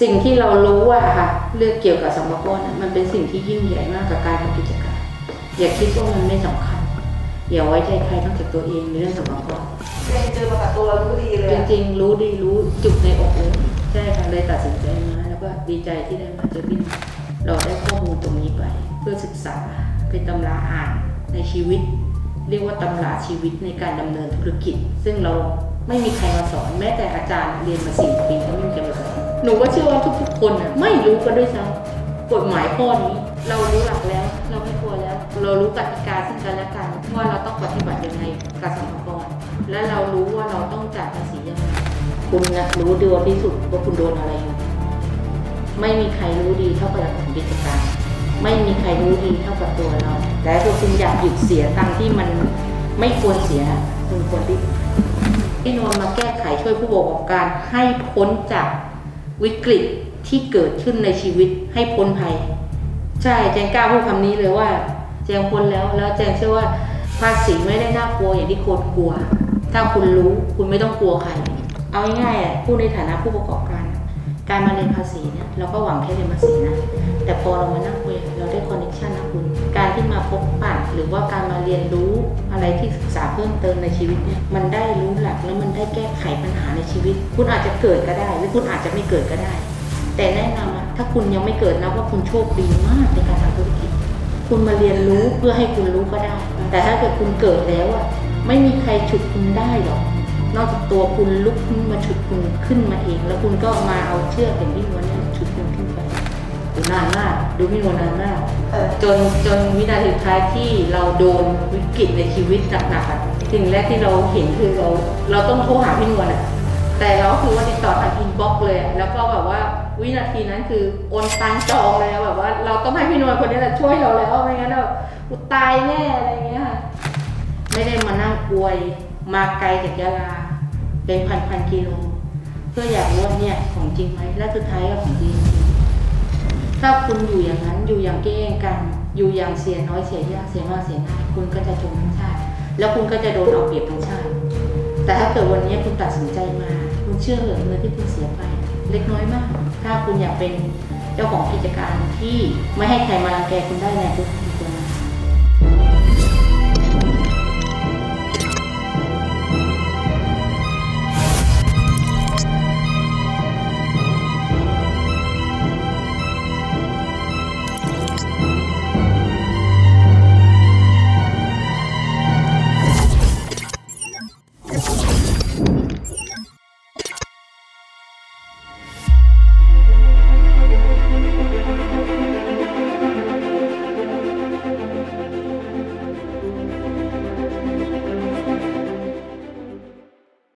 สิ่งที่เรารู้ว่าค่ะเรื่องเกี่ยวกับสัมภาระมันเป็นสิ่งที่ยิ่งใหญ่มากกับการทำกิจการอย่าคิดว่ามันไม่สำคัญอย่าไว้ใจใครนอกจากตัวเองในเรื่องสัมภาระเจนเจอมากับตัวเรารู้ดีเลยจอะริงๆรู้ดีรู้จุดในอกเลยใช่ค่ะเลยตัดสินใจมาแล้วก็ดีใจที่ได้มาเจอพี่หนุ่มเราได้ข้อมูลตรงนี้ไป เพื่อศึกษาเป็นตำราอ่านในชีวิต เรียกว่าตำราชีวิตในการดำเนินธุรกิจ ซึ่งเราไม่มีใครมาสอนแม้แต่อาจารย์เรียนมาสี่ปีก็ไม่มีใครมาสอน หนูก็เชื่อว่าทุกๆคนน่ะไม่รู้กันด้วยซ้ำกฎหมายข้อนี้ เรารู้หลักแล้ว เราไม่กลัวแล้ว เรารู้กติกาซึ่งกันและกัน ว่าเราต้องปฏิบัติยังไงกับสัมภาระและเรารู้ว่าเราต้องจ่ายภาษียังไงคุณนะรู้ดีที่สุดว่าคุณโดนอะไรอยู่ไม่มีใครรู้ดีเท่ากับของกิจการไม่มีใครรู้ดีเท่ากับตัวเรา แต่ถ้าคุณอยากหยุดเสียตังค์ที่มันไม่ควรเสียคุณควรรีบพี่นวลมาแก้ไขช่วยผู้ประกอบการให้พ้นจาก วิกฤตที่เกิดขึ้นในชีวิตให้พ้นภัย ใช่แจงกล้าพูดคำนี้เลยว่า แจงพ้นแล้วแล้วแจงเชื่อว่าภาษีไม่ได้น่ากลัวอย่างที่คนกลัว ถ้าคุณรู้คุณไม่ต้องกลัวใคร เอาง่ายๆอะพูดในฐานะผู้ประกอบการ การมาเรียนภาษีเนี่ยเราก็หวังแค่เรียนภาษีนะแต่พอเรามานั่งคุยเราได้คอนเนคชันนะคุณการที่มาพบปะ หรือว่าการมาเรียนรู้อะไรที่ศึกษาเพิ่มเติมในชีวิตเนี่ยมันได้รู้หลักแล้วมันได้แก้ไขปัญหาในชีวิต คุณอาจจะเกิดก็ได้ หรือคุณอาจจะไม่เกิดก็ได้ แต่แนะนำอะถ้าคุณยังไม่เกิดนะว่าคุณโชคดีมากในการทำธุรกิจ คุณมาเรียนรู้เพื่อให้คุณรู้ก็ได้ แต่ถ้าเกิดคุณเกิดแล้วอะไม่มีใครฉุดคุณได้หรอกนอกจากตัวคุณลุกขึ้นมาฉุดคุณขึ้นมาเอง แล้วคุณก็มาเอาเชือกอย่างที่วลเนี่ยฉุดคุณขึ้น ดูนานมาก ดูพี่นวลนานมาก เออ จนจนวินาทีสุดท้ายที่เราโดนวิกฤตในชีวิตหนักๆอะสิ่งแรกที่เราเห็นคือเราเราต้องโทรหาพี่นวลอะแต่เราคือว่าติดต่อทางอินบ็อกซ์เลยอะแล้วก็แบบว่าวินาทีนั้นคือโอนตังจองเลยอะแบบว่า เราต้องให้พี่นวลคนนี้แหละช่วยเราแล้วไม่งั้นเรากูตายแน่อะไรอย่างเงี้ยค่ะไม่ได้มานั่งอวยมาไกลจากยะลา เป็นพันพันๆกิโล เพื่ออยากรู้ว่าเนี่ยของจริงไหมและสุดท้ายก็ของจริง ถ้าคุณอยู่อย่างนั้นอยู่อย่างเก้งกัน อยู่อย่างเสียน้อยเสียยากเสียมากเสียน้อยคุณก็จะจมทั้งชาติ แล้วคุณก็จะโดนเอาเปรียบทั้งชาติ แต่ถ้าเกิดวันนี้คุณตัดสินใจมา คุณเชื่อเหลือเงินที่คุณเสียไป เล็กน้อยมาก ถ้าคุณอยากเป็นเจ้าของกิจการที่ไม่ให้ใครมารังแกคุณได้ในทุกที